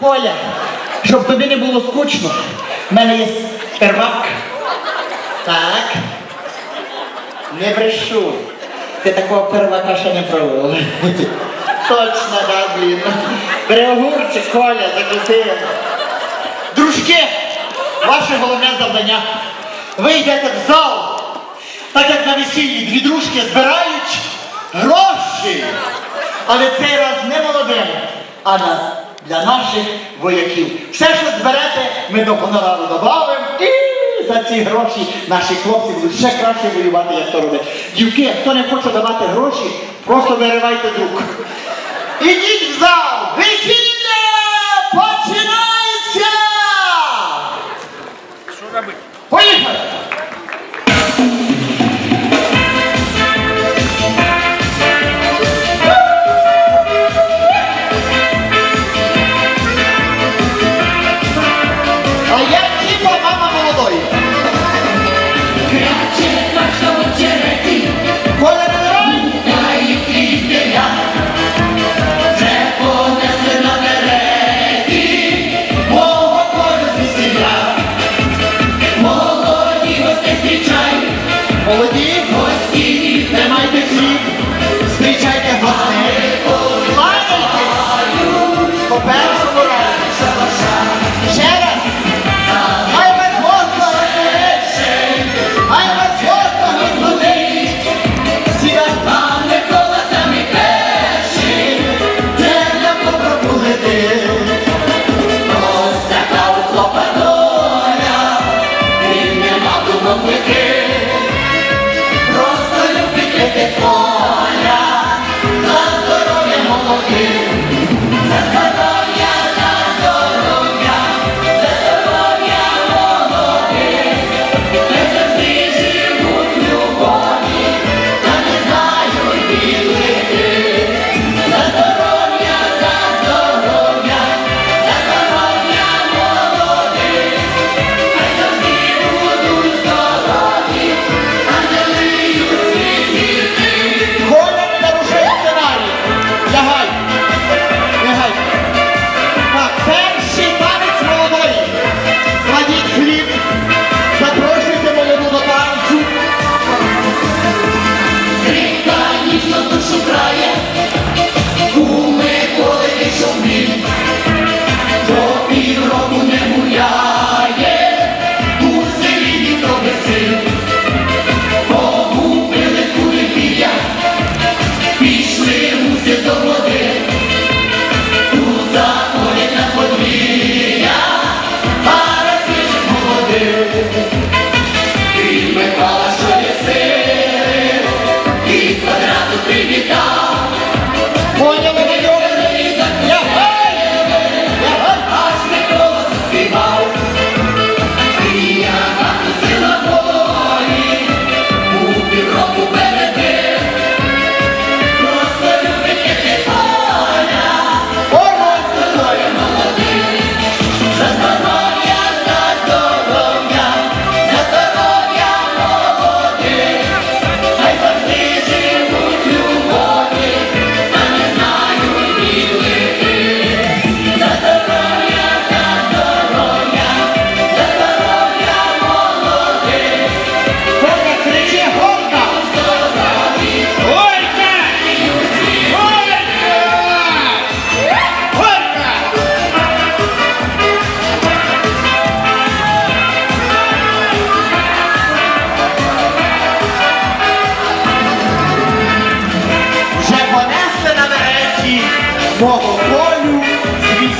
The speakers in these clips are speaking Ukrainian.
Коля, щоб тобі не було скучно, в мене є первак. Так. Не брешу. Ти такого первака ще не пробував. Точно, да, блін. Бери Коля, закуси. Дружки, ваше головне завдання. Ви йдете в зал, так як на весіллі дві дружки збирають гроші. Але цей раз не молодим, а нас для наших вояків. Все, що зберете, ми до гонорару добавимо і за ці гроші наші хлопці будуть ще краще воювати, як то роблять. Дівки, хто не хоче давати гроші, просто виривайте з рук. Ідіть в зал! Весілля починається! Що робити?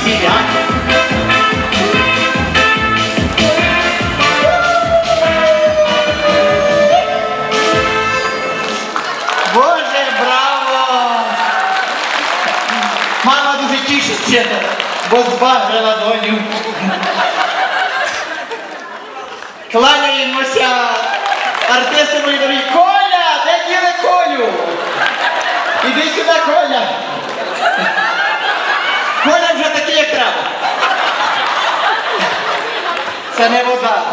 Сіряк. Боже, браво! Мама дуже тішиться, бо збагрила доню. Кланяємося артистами і дорікою. Це не вода.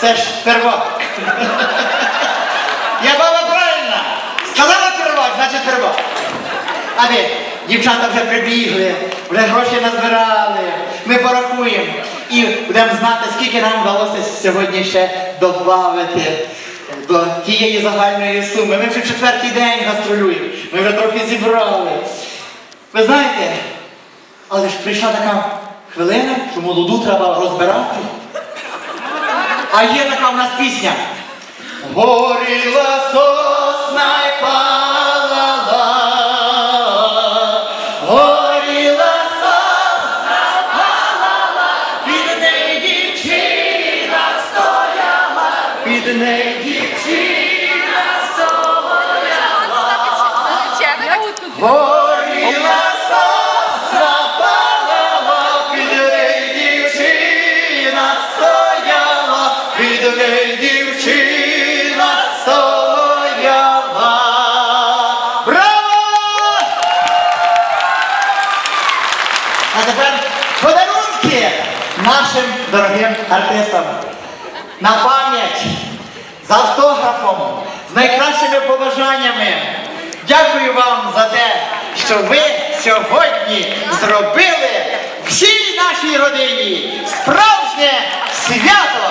Це ж первак. Я баба правильна. Сказала первак, значить первак. А ви, дівчата вже прибігли, вже гроші назбирали. Ми порахуємо і будемо знати, скільки нам вдалося сьогодні ще додати. До тієї загальної суми. Ми вже четвертий день гастролюємо, ми вже трохи зібрали. Ви знаєте, але ж прийшла така хвилина, що молоду треба розбирати. А є така в нас пісня. Горіла сосна й палала, горіла сосна палала, під неї дівчина стояла, під неї дівчина горіла під неї дівчина стояла. Браво! А тепер подарунки нашим дорогим артистам. На пам'ять, з автографом, з найкращими побажаннями. Дякую вам за те, що ви сьогодні зробили всій нашій родині справжнє свято.